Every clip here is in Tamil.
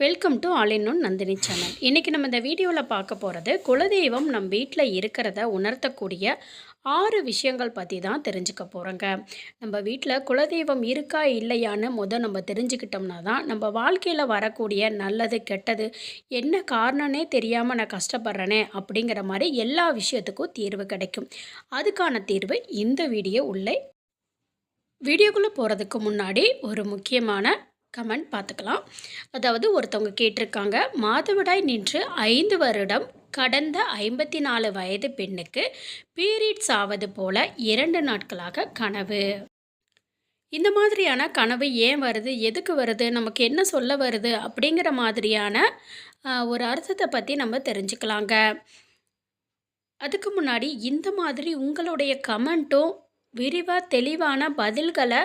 Welcome to all in one Nandini channel இன்றைக்கி நம்ம இந்த வீடியோவில் பார்க்க போகிறது குலதெய்வம் நம் வீட்டில் இருக்கிறத உணர்த்தக்கூடிய ஆறு விஷயங்கள் பற்றி தான் தெரிஞ்சுக்க போகிறோங்க நம்ம வீட்டில் குலதெய்வம் இருக்கா இல்லையான்னு முதல் நம்ம தெரிஞ்சுக்கிட்டோம்னா தான் நம்ம வாழ்க்கையில் வரக்கூடிய நல்லது கெட்டது என்ன காரணம்னே தெரியாமல் நான் கஷ்டப்படுறேனே அப்படிங்கிற மாதிரி எல்லா விஷயத்துக்கும் தீர்வு கிடைக்கும். அதுக்கான தீர்வு இந்த வீடியோ உள்ளே. வீடியோக்குள்ளே போகிறதுக்கு முன்னாடி ஒரு முக்கியமான கமெண்ட் பார்த்துக்கலாம். அதாவது ஒருத்தவங்க கேட்டிருக்காங்க மாதவிடாய் நின்று ஐந்து வருடம் கடந்த ஐம்பத்தி நாலு வயது பெண்ணுக்கு பீரியட்ஸ் ஆவது போல இரண்டு நாட்களாக கனவு. இந்த மாதிரியான கனவு ஏன் வருது எதுக்கு வருது நமக்கு என்ன சொல்ல வருது அப்படிங்கிற மாதிரியான ஒரு அர்த்தத்தை பற்றி நம்ம தெரிஞ்சுக்கலாங்க. அதுக்கு முன்னாடி இந்த மாதிரி உங்களுடைய கமெண்ட்டும் விரிவாக தெளிவான பதில்களை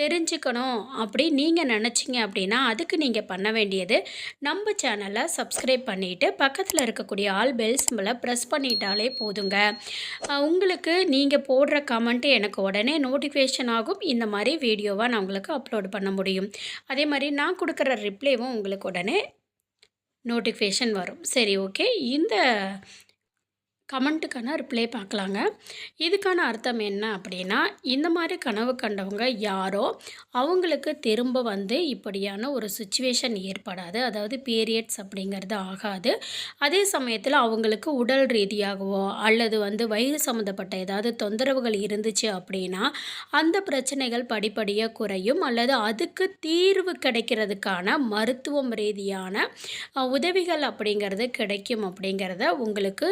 தெரிஞ்சுக்கணும் அப்படி நீங்கள் நினச்சிங்க அப்படின்னா அதுக்கு நீங்கள் பண்ண வேண்டியது நம்ம சேனலை சப்ஸ்கிரைப் பண்ணிவிட்டு பக்கத்தில் இருக்கக்கூடிய ஆல் பெல் சிம்பிளை ப்ரெஸ் பண்ணிட்டாலே போதுங்க. உங்களுக்கு நீங்கள் போடுற கமெண்ட்டு எனக்கு உடனே நோட்டிஃபிகேஷன் ஆகும். இந்த மாதிரி வீடியோவாக நான் உங்களுக்கு அப்லோட் பண்ண முடியும். அதே மாதிரி நான் கொடுக்குற ரிப்ளைவும் உங்களுக்கு உடனே நோட்டிஃபிகேஷன் வரும். சரி ஓகே. இந்த கமெண்ட்டுக்கான ரிப்ளை பார்க்கலாங்க. இதுக்கான அர்த்தம் என்ன அப்படின்னா இந்த மாதிரி கனவு கண்டவங்க யாரோ அவங்களுக்கு திரும்ப வந்து இப்படியான ஒரு சுச்சுவேஷன் ஏற்படாது. அதாவது பீரியட்ஸ் அப்படிங்கிறது ஆகாது. அதே சமயத்தில் அவங்களுக்கு உடல் ரீதியாகவோ அல்லது வந்து வயிறு சம்மந்தப்பட்ட ஏதாவது தொந்தரவுகள் இருந்துச்சு அப்படின்னா அந்த பிரச்சனைகள் படிப்படியாக குறையும். அல்லது அதுக்கு தீர்வு கிடைக்கிறதுக்கான மருத்துவம் ரீதியான உதவிகள் அப்படிங்கிறது கிடைக்கும் அப்படிங்கிறத உங்களுக்கு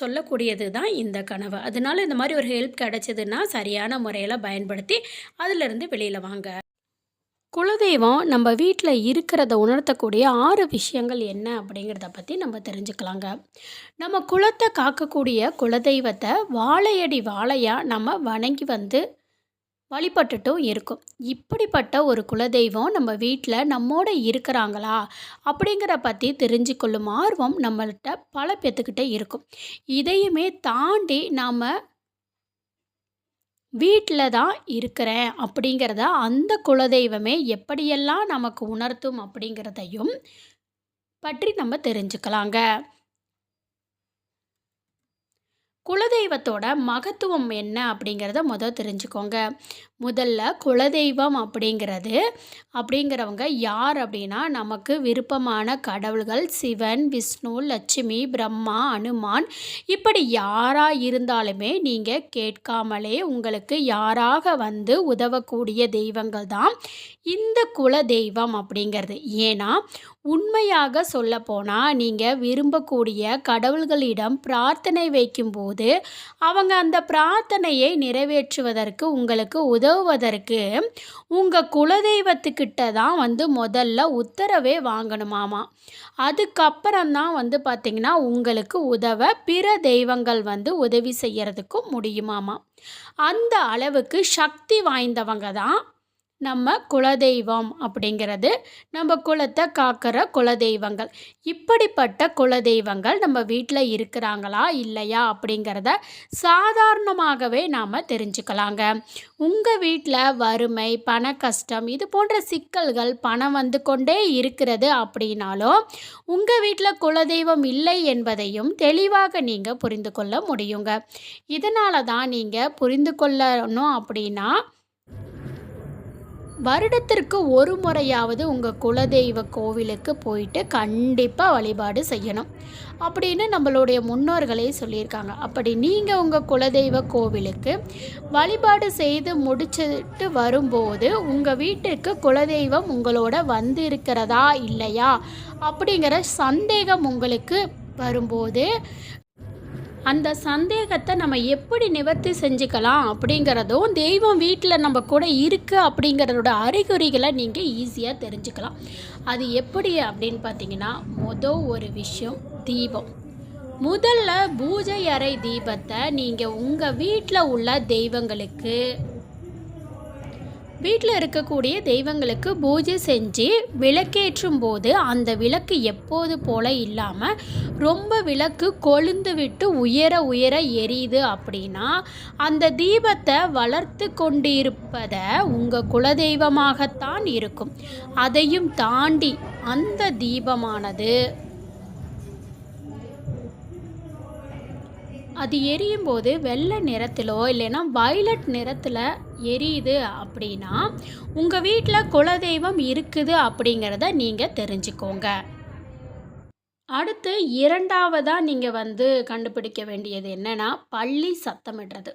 சொல்லக்கூடியது தான் இந்த கனவு. அதனால இந்த மாதிரி ஒரு ஹெல்ப் கிடைச்சதுன்னா சரியான முறையில் பயன்படுத்தி அதிலிருந்து வெளியில் வாங்க. குலதெய்வம் நம்ம வீட்டில் இருக்கிறத உணர்த்தக்கூடிய ஆறு விஷயங்கள் என்ன அப்படிங்கிறத பற்றி நம்ம தெரிஞ்சுக்கலாங்க. நம்ம குலத்தை காக்கக்கூடிய குலதெய்வத்தை வாழையடி வாழையாக நம்ம வணங்கி வந்து வழிபட்டுட்டும் இருக்கும். இப்படிப்பட்ட ஒரு குலதெய்வம் நம்ம வீட்டில் நம்மோட இருக்கிறாங்களா? அப்படிங்கிற பற்றி தெரிஞ்சுக்கொள்ளும் ஆர்வம் நம்மள்கிட்ட பல பேத்துக்கிட்ட இருக்கும். இதையுமே தாண்டி நாம் வீட்டில் தான் இருக்கிறேன் அப்படிங்கிறத அந்த குலதெய்வமே எப்படியெல்லாம் நமக்கு உணர்த்தும் அப்படிங்கிறதையும் பற்றி நம்ம தெரிஞ்சுக்கலாங்க. குலதெய்வத்தோட மகத்துவம் என்ன அப்படிங்கிறத முதல் தெரிஞ்சுக்கோங்க. முதல்ல குலதெய்வம் அப்படிங்கிறது அப்படிங்கிறவங்க யார் அப்படின்னா நமக்கு விருப்பமான கடவுள்கள் சிவன் விஷ்ணு லட்சுமி பிரம்மா அனுமான். இப்படி யாராக இருந்தாலுமே நீங்கள் கேட்காமலே உங்களுக்கு யாராக வந்து உதவக்கூடிய தெய்வங்கள் தான் இந்த குல தெய்வம் அப்படிங்கிறது. ஏன்னா உண்மையாக சொல்லப்போனால் நீங்கள் விரும்பக்கூடிய கடவுள்களிடம் பிரார்த்தனை வைக்கும்போது அவங்க அந்த பிரார்த்தனையை நிறைவேற்றுவதற்கு உங்களுக்கு உதவுவதற்கு உங்கள் குலதெய்வத்துக்கிட்ட தான் வந்து முதல்ல உத்தரவே வாங்கணுமாமா. அதுக்கப்புறம் தான் வந்து பார்த்திங்கன்னா உங்களுக்கு உதவ பிற தெய்வங்கள் வந்து உதவி செய்யறதுக்கும் முடியுமாமா. அந்த அளவுக்கு சக்தி வாய்ந்தவங்க தான் நம்ம குலதெய்வம் அப்படிங்கிறது நம்ம குலத்தை காக்கிற குலதெய்வங்கள். இப்படிப்பட்ட குலதெய்வங்கள் நம்ம வீட்டில் இருக்கிறாங்களா இல்லையா அப்படிங்கிறத சாதாரணமாகவே நாம் தெரிஞ்சுக்கலாங்க. உங்கள் வீட்டில் வறுமை பண கஷ்டம் இது போன்ற சிக்கல்கள் பணம் வந்து கொண்டே இருக்கிறது அப்படின்னாலும் உங்கள் வீட்டில் குலதெய்வம் இல்லை என்பதையும் தெளிவாக நீங்கள் புரிந்து கொள்ள முடியுங்க. இதனால தான் நீங்கள் புரிந்து கொள்ளணும் அப்படின்னா வருடத்திற்கு ஒரு முறையாவது உங்கள் குலதெய்வ கோவிலுக்கு போயிட்டு கண்டிப்பாக வழிபாடு செய்யணும். அப்படின்னு நம்மளுடைய முன்னோர்களே சொல்லியிருக்காங்க. அப்படி நீங்கள் உங்கள் குலதெய்வ கோவிலுக்கு வழிபாடு செய்து முடிச்சுட்டு வரும்போது உங்கள் வீட்டுக்கு குலதெய்வம் உங்களோட வந்து இருக்கிறதா இல்லையா அப்படிங்கிற சந்தேகம் உங்களுக்கு வரும்போது அந்த சந்தேகத்தை நம்ம எப்படி நிவர்த்தி செஞ்சுக்கலாம் அப்படிங்கிறதும் தெய்வம் வீட்டில் நம்ம கூட இருக்குது அப்படிங்கிறதோட அறிகுறிகளை நீங்கள் ஈஸியாக தெரிஞ்சுக்கலாம். அது எப்படி அப்படின்னு பார்த்தீங்கன்னா மொதல் ஒரு விஷயம் தீபம். முதல்ல பூஜை அறை தீபத்தை நீங்கள் உங்கள் வீட்டில் உள்ள தெய்வங்களுக்கு வீட்டில் இருக்கக்கூடிய தெய்வங்களுக்கு பூஜை செஞ்சு விளக்கேற்றும் போது அந்த விளக்கு எப்போது போல இல்லாமல் ரொம்ப விளக்கு கொழுந்து விட்டு உயர உயர எரியுது அப்படின்னா அந்த தீபத்தை வளர்த்து கொண்டிருப்பதை உங்கள் குலதெய்வமாகத்தான் இருக்கும். அதையும் தாண்டி அந்த தீபமானது அது எரியும் போது வெள்ளை நிறத்திலோ இல்லைன்னா வயலட் நிறத்தில் எரியுது அப்படின்னா உங்கள் வீட்டில் குலதெய்வம் இருக்குது அப்படிங்கிறத நீங்கள் தெரிஞ்சுக்கோங்க. அடுத்து இரண்டாவதாக நீங்கள் வந்து கண்டுபிடிக்க வேண்டியது என்னென்னா பள்ளி சத்தமிடுறது.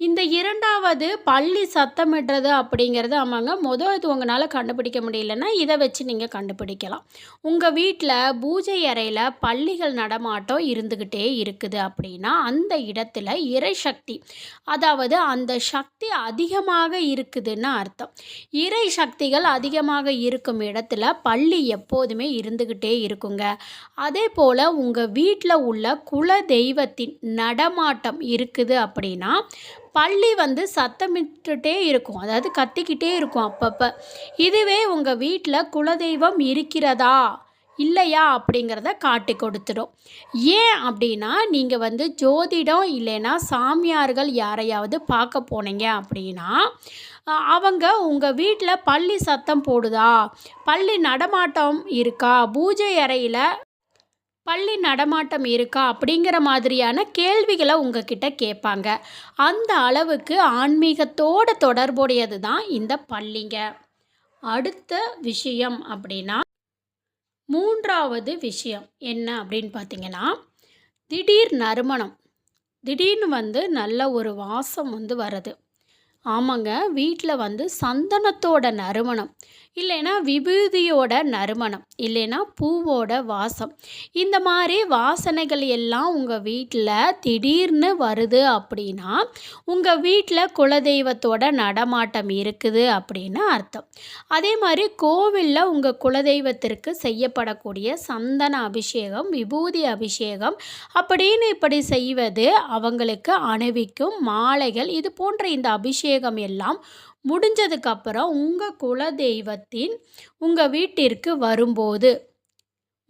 இந்த இரண்டாவது பள்ளி சத்தமிடுறது அப்படிங்கிறது ஆமாங்க. மொதல் இது உங்களால் கண்டுபிடிக்க முடியலன்னா இதை வச்சு நீங்கள் கண்டுபிடிக்கலாம். உங்கள் வீட்டில் பூஜை அறையில் பள்ளிகள் நடமாட்டம் இருந்துக்கிட்டே இருக்குது அப்படின்னா அந்த இடத்துல இறை சக்தி அதாவது அந்த சக்தி அதிகமாக இருக்குதுன்னு அர்த்தம். இறை சக்திகள் அதிகமாக இருக்கும் இடத்துல பள்ளி எப்போதுமே இருந்துக்கிட்டே இருக்குங்க. அதே போல் உங்கள் வீட்டில் உள்ள குல தெய்வத்தின் நடமாட்டம் இருக்குது அப்படின்னா பள்ளி வந்து சத்தமிட்டுட்டே இருக்கும். அதாவது கத்திக்கிட்டே இருக்கும் அப்பப்போ. இதுவே உங்கள் வீட்டில் குலதெய்வம் இருக்கிறதா? இல்லையா? அப்படிங்கிறத காட்டி கொடுத்துடும். ஏன் அப்படின்னா நீங்கள் வந்து ஜோதிடம் இல்லைன்னா சாமியார்கள் யாரையாவது பார்க்க போனீங்க அப்படின்னா அவங்க உங்கள் வீட்டில் பள்ளி சத்தம் போடுதா? பள்ளி நடமாட்டம் இருக்கா? பூஜை அறையில் பள்ளி நடமாட்டம் இருக்கா அப்படிங்கிற மாதிரியான கேள்விகளை உங்ககிட்ட கேட்பாங்க. அந்த அளவுக்கு ஆன்மீகத்தோட தொடர்புடையது தான் இந்த பள்ளிங்க. அடுத்த விஷயம் அப்படின்னா மூன்றாவது விஷயம் என்ன அப்படின்னு பார்த்தீங்கன்னா திடீர் நறுமணம். திடீர்னு வந்து நல்ல ஒரு வாசம் வந்து வருது ஆமாங்க வீட்டில் வந்து சந்தனத்தோட நறுமணம். இல்லைன்னா விபூதியோட நறுமணம் இல்லைன்னா பூவோட வாசம். இந்த மாதிரி வாசனைகள் எல்லாம் உங்கள் வீட்டில் திடீர்னு வருது அப்படின்னா உங்கள் வீட்டில் குலதெய்வத்தோட நடமாட்டம் இருக்குது அப்படின்னு அர்த்தம். அதே மாதிரி கோவிலில் உங்கள் குலதெய்வத்திற்கு செய்யப்படக்கூடிய சந்தன அபிஷேகம் விபூதி அபிஷேகம் அப்படின்னு இப்படி செய்வது அவங்களுக்கு அணிவிக்கும் மாலைகள் இது போன்ற இந்த அபிஷேகம் எல்லாம் முடிஞ்சதுக்கப்புறம் உங்கள் குலதெய்வத்தின் உங்கள் வீட்டிற்கு வரும்போது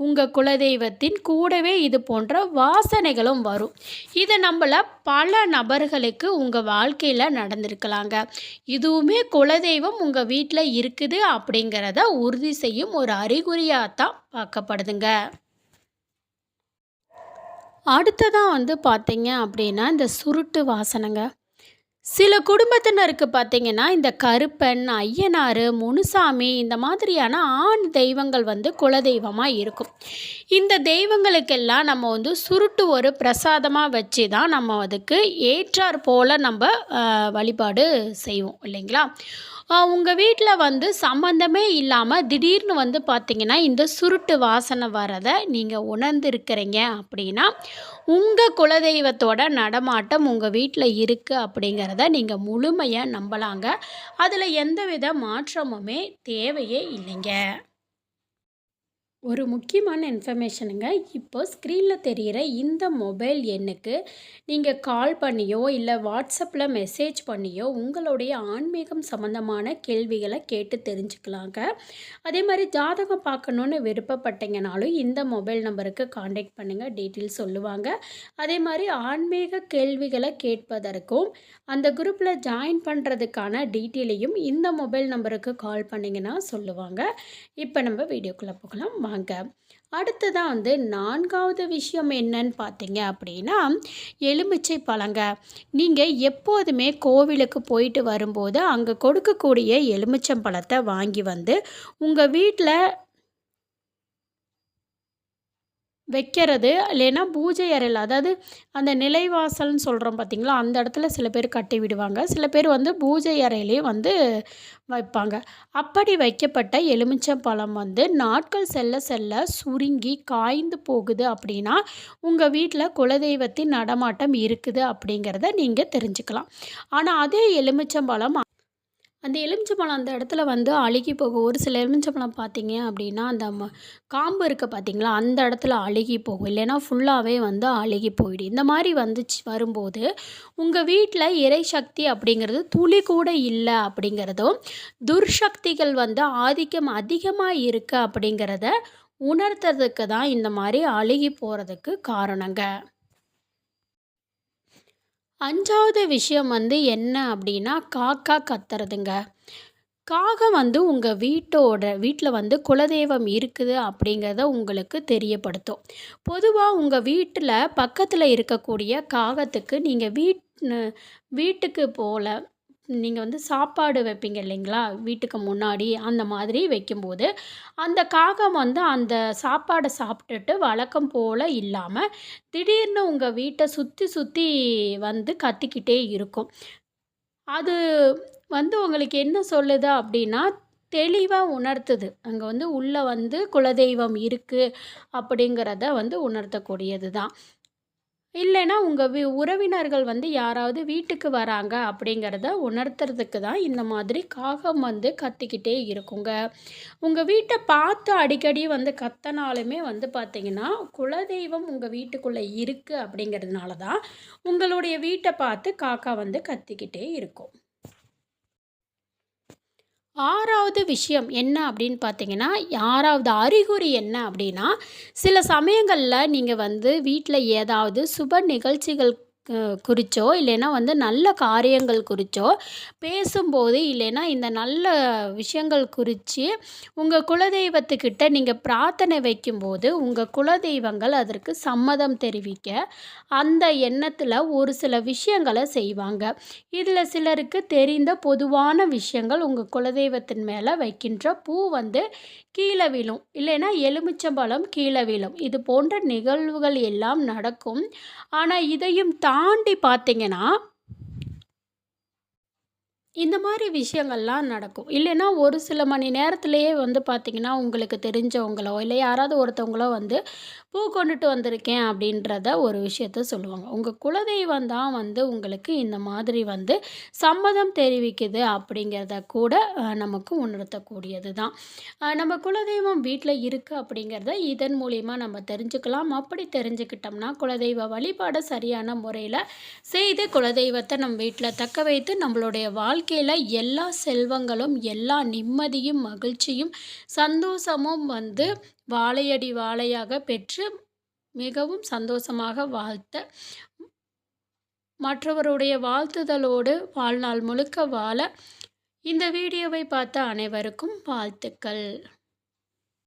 உங்கள் குலதெய்வத்தின் கூடவே இது போன்ற வாசனைகளும் வரும். இது நம்மள பல நபர்களுக்கு உங்கள் வாழ்க்கையில் நடந்திருக்கலாங்க. இதுவுமே குலதெய்வம் உங்கள் வீட்டில் இருக்குது அப்படிங்கிறத உறுதி செய்யும் ஒரு அறிகுறியாக தான் பார்க்கப்படுதுங்க. அடுத்ததாக வந்து பார்த்தீங்க அப்படின்னா இந்த சுருட்டு வாசனைங்க. சில குடும்பத்தினருக்கு பார்த்தீங்கன்னா இந்த கருப்பன் ஐயனார் முனுசாமி இந்த மாதிரியான ஆண் தெய்வங்கள் வந்து குலதெய்வமாக இருக்கும். இந்த தெய்வங்களுக்கெல்லாம் நம்ம வந்து சுருட்டு ஒரு பிரசாதமாக வச்சு தான் நம்ம அதுக்கு ஏற்றார் போல் நம்ம வழிபாடு செய்வோம் இல்லைங்களா? உங்கள் வீட்டில் வந்து சம்மந்தமே இல்லாமல் திடீர்னு வந்து பார்த்திங்கன்னா இந்த சுருட்டு வாசனை வரதை நீங்கள் உணர்ந்துருக்கிறீங்க அப்படின்னா உங்கள் குலதெய்வத்தோட நடமாட்டம் உங்கள் வீட்டில் இருக்குது அப்படிங்கிறத நீங்கள் முழுமையாக நம்பலாங்க. அதில் எந்தவித மாற்றமுமே தேவையே இல்லைங்க. ஒரு முக்கியமான இன்ஃபர்மேஷனுங்க இப்போ ஸ்க்ரீனில் தெரிகிற இந்த மொபைல் எண்ணுக்கு நீங்கள் கால் பண்ணியோ இல்லை வாட்ஸ்அப்பில் மெசேஜ் பண்ணியோ உங்களுடைய ஆன்மீகம் சம்மந்தமான கேள்விகளை கேட்டு தெரிஞ்சுக்கலாங்க. அதே மாதிரி ஜாதகம் பார்க்கணுன்னு விருப்பப்பட்டீங்கனாலும் இந்த மொபைல் நம்பருக்கு காண்டாக்ட் பண்ணுங்கள் டீட்டெயில்ஸ் சொல்லுவாங்க. அதே மாதிரி ஆன்மீக கேள்விகளை கேட்பதற்கும் அந்த குரூப்பில் ஜாயின் பண்ணுறதுக்கான டீட்டெயிலையும் இந்த மொபைல் நம்பருக்கு கால் பண்ணிங்கன்னா சொல்லுவாங்க. இப்போ நம்ம வீடியோக்குள்ளே போகலாம். வாங்க அடுத்ததாக வந்து நான்காவது விஷயம் என்னன்னு பார்த்தீங்க அப்படின்னா எலுமிச்சை பழங்க. நீங்கள் எப்போதுமே கோவிலுக்கு போயிட்டு வரும்போது அங்கே கொடுக்கக்கூடிய எலுமிச்சம்பழத்தை வாங்கி வந்து உங்கள் வீட்டில் வைக்கிறது இல்லைன்னா பூஜை அறையில் அதாவது அந்த நிலைவாசல்னு சொல்கிறோம் பார்த்திங்களா அந்த இடத்துல சில பேர் கட்டி விடுவாங்க. சில பேர் வந்து பூஜை அறையிலையும் வந்து வைப்பாங்க. அப்படி வைக்கப்பட்ட எலுமிச்சம்பழம் வந்து நாட்கள் செல்ல செல்ல சுருங்கி காய்ந்து போகுது அப்படின்னா உங்கள் வீட்டில் குலதெய்வத்தின் நடமாட்டம் இருக்குது அப்படிங்கிறத நீங்கள் தெரிஞ்சுக்கலாம். ஆனால் அதே எலுமிச்சம்பழம் அந்த எலுமிச்சப்பழம் அந்த இடத்துல வந்து அழுகி போகும். ஒரு சில எலுமிச்சப்பழம் பார்த்தீங்க அப்படின்னா, அந்த ம காம்பு இருக்க பார்த்தீங்களா, அந்த இடத்துல அழுகி போகும். இல்லைன்னா ஃபுல்லாகவே வந்து அழுகி போயிடும். இந்த மாதிரி வந்துச்சு வரும்போது, உங்கள் வீட்டில் இறை இறைசக்தி அப்படிங்கிறது துளி கூட இல்லை அப்படிங்கிறதும், துர்சக்திகள் வந்து ஆதிக்கம் அதிகமாக இருக்குது அப்படிங்கிறத உணர்த்துறதுக்கு தான் இந்த மாதிரி அழுகி போகிறதுக்கு காரணங்க. அஞ்சாவது விஷயம் வந்து என்ன அப்படின்னா, காக்கா கத்துறதுங்க. காகம் வந்து உங்கள் வீட்டோட வீட்டில் வந்து குலதெய்வம் இருக்குது அப்படிங்கிறத உங்களுக்கு தெரியப்படுத்தும். பொதுவாக உங்கள் வீட்டில் பக்கத்தில் இருக்கக்கூடிய காகத்துக்கு நீங்கள் வீட் வீட்டுக்கு போல நீங்கள் வந்து சாப்பாடு வைப்பீங்க இல்லைங்களா? வீட்டுக்கு முன்னாடி அந்த மாதிரி வைக்கும்போது, அந்த காகம் வந்து அந்த சாப்பாடை சாப்பிட்டுட்டு வழக்கம் போல் இல்லாமல் திடீர்னு உங்கள் வீட்டை சுற்றி சுற்றி வந்து கத்திக்கிட்டே இருக்கும். அது வந்து உங்களுக்கு என்ன சொல்லுது அப்படின்னா, தெளிவாக உணர்த்துது. அங்கே வந்து உள்ளே வந்து குலதெய்வம் இருக்குது அப்படிங்கிறத வந்து உணர்த்தக்கூடியது தான். இல்லைன்னா உங்கள் வி உறவினர்கள் வந்து யாராவது வீட்டுக்கு வராங்க அப்படிங்கிறத உணர்த்துறதுக்கு தான் இந்த மாதிரி காகம் வந்து கத்திக்கிட்டே இருக்குங்க. உங்கள் வீட்டை பார்த்து அடிக்கடி வந்து கத்தனாலுமே வந்து பார்த்திங்கன்னா குலதெய்வம் உங்கள் வீட்டுக்குள்ளே இருக்குது அப்படிங்கிறதுனால தான், உங்களுடைய வீட்டை பார்த்து காக்கா வந்து கத்திக்கிட்டே இருக்கும். ஆறாவது விஷயம் என்ன அப்படின்னு பார்த்தீங்கன்னா, ஆறாவது அறிகுறி என்ன அப்படின்னா, சில சமயங்களில் நீங்கள் வந்து வீட்டில் ஏதாவது சுப நிகழ்ச்சிகள் குறிச்சோ, இல்லைன்னா வந்து நல்ல காரியங்கள் குறிச்சோ பேசும்போது, இல்லைன்னா இந்த நல்ல விஷயங்கள் குறித்து உங்கள் குலதெய்வத்துக்கிட்ட நீங்கள் பிரார்த்தனை வைக்கும்போது, உங்கள் குலதெய்வங்கள் அதற்கு சம்மதம் தெரிவிக்க, அந்த எண்ணத்தில் ஒரு சில விஷயங்களை செய்வாங்க. இதில் சிலருக்கு தெரிந்த பொதுவான விஷயங்கள் உங்கள் குலதெய்வத்தின் மேலே வைக்கின்ற பூ வந்து கீழ விழும். இல்லைன்னா எலுமிச்சம்பழம் கீழ விழும். இது போன்ற நிகழ்வுகள் எல்லாம் நடக்கும். ஆனால் இதையும் தான் தாண்டி பார்த்தீங்கன்னா இந்த மாதிரி விஷயங்கள்லாம் நடக்கும். இல்லைன்னா ஒரு சில மணி நேரத்துலேயே வந்து பார்த்திங்கன்னா உங்களுக்கு தெரிஞ்சவங்களோ, இல்லை யாராவது ஒருத்தவங்களோ வந்து பூ கொண்டுட்டு வந்திருக்கேன் அப்படின்றத ஒரு விஷயத்த சொல்லுவாங்க. உங்கள் குலதெய்வம் தான் வந்து உங்களுக்கு இந்த மாதிரி வந்து சம்மதம் தெரிவிக்குது அப்படிங்கிறத கூட நமக்கு உணர்த்தக்கூடியது தான். நம்ம குலதெய்வம் வீட்டில் இருக்குது அப்படிங்கிறத இதன் மூலியமா நம்ம தெரிஞ்சுக்கலாம். அப்படி தெரிஞ்சுக்கிட்டோம்னா, குலதெய்வ வழிபாடை சரியான முறையில் செய்து குலதெய்வத்தை நம் வீட்டில் தக்க வைத்து நம்மளுடைய வாழ்க்கை வாழ்க்கையில் எல்லா செல்வங்களும், எல்லா நிம்மதியும், மகிழ்ச்சியும், சந்தோஷமும் வந்து வாழையடி வாழையாக பெற்று மிகவும் சந்தோஷமாக வாழ்த்த மற்றவருடைய வாழ்த்துதலோடு வாழ்நாள் முழுக்க வாழ இந்த வீடியோவை பார்த்த அனைவருக்கும் வாழ்த்துக்கள்.